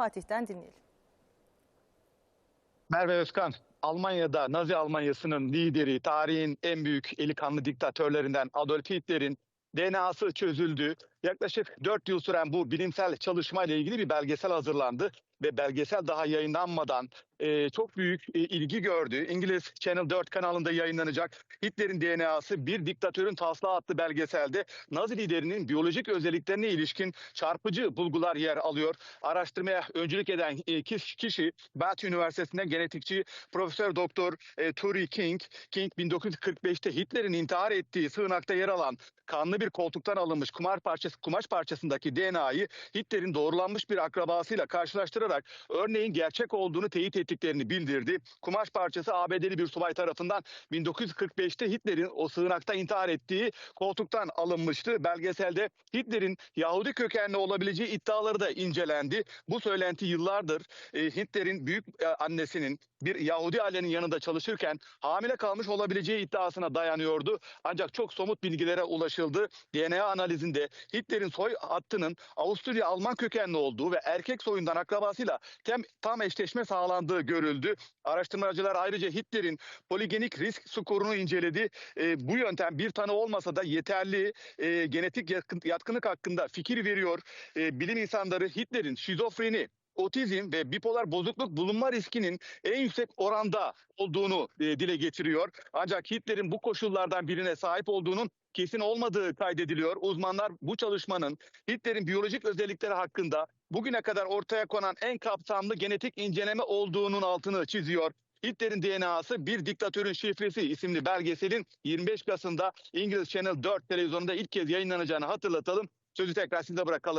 Fatih'ten dinleyelim. Merve Özkan, Almanya'da Nazi Almanyası'nın lideri, tarihin en büyük eli kanlı diktatörlerinden Adolf Hitler'in DNA'sı çözüldü. Yaklaşık 4 yıl süren bu bilimsel çalışmayla ilgili bir belgesel hazırlandı ve belgesel daha yayınlanmadan e, çok büyük e, ilgi gördü. İngiliz Channel 4 kanalında yayınlanacak Hitler'in DNA'sı bir diktatörün taslağı adlı belgeselde Nazi liderinin biyolojik özelliklerine ilişkin çarpıcı bulgular yer alıyor. Araştırmaya öncülük eden e, kişi, Bath Üniversitesi'nden genetikçi Profesör Doktor e, Turi King. King 1945'te Hitler'in intihar ettiği sığınakta yer alan kanlı bir koltuktan alınmış kumar parçası, kumaş parçasındaki DNA'yı Hitler'in doğrulanmış bir akrabasıyla karşılaştırarak örneğin gerçek olduğunu teyit ettiklerini bildirdi. Kumaş parçası ABD'li bir subay tarafından 1945'te Hitler'in o sığınakta intihar ettiği koltuktan alınmıştı. Belgeselde Hitler'in Yahudi kökenli olabileceği iddiaları da incelendi. Bu söylenti yıllardır e, Hitler'in büyük e, annesinin bir Yahudi ailenin yanında çalışırken hamile kalmış olabileceği iddiasına dayanıyordu. Ancak çok somut bilgilere ulaşıldı. DNA analizinde Hitler'in soy hattının Avusturya Alman kökenli olduğu ve erkek soyundan akrabasıyla tem, tam eşleşme sağlandığı görüldü. Araştırmacılar ayrıca Hitler'in poligenik risk skorunu inceledi. E, bu yöntem bir tanı olmasa da yeterli e, genetik yatkın- yatkınlık hakkında fikir veriyor. E, bilim insanları Hitler'in şizofreni, otizm ve bipolar bozukluk bulunma riskinin en yüksek oranda olduğunu e, dile getiriyor. Ancak Hitler'in bu koşullardan birine sahip olduğunun kesin olmadığı kaydediliyor. Uzmanlar bu çalışmanın Hitler'in biyolojik özellikleri hakkında bugüne kadar ortaya konan en kapsamlı genetik inceleme olduğunun altını çiziyor. Hitler'in DNA'sı bir diktatörün şifresi isimli belgeselin 25 Kasım'da İngiliz Channel 4 televizyonunda ilk kez yayınlanacağını hatırlatalım. Sözü tekrar size bırakalım.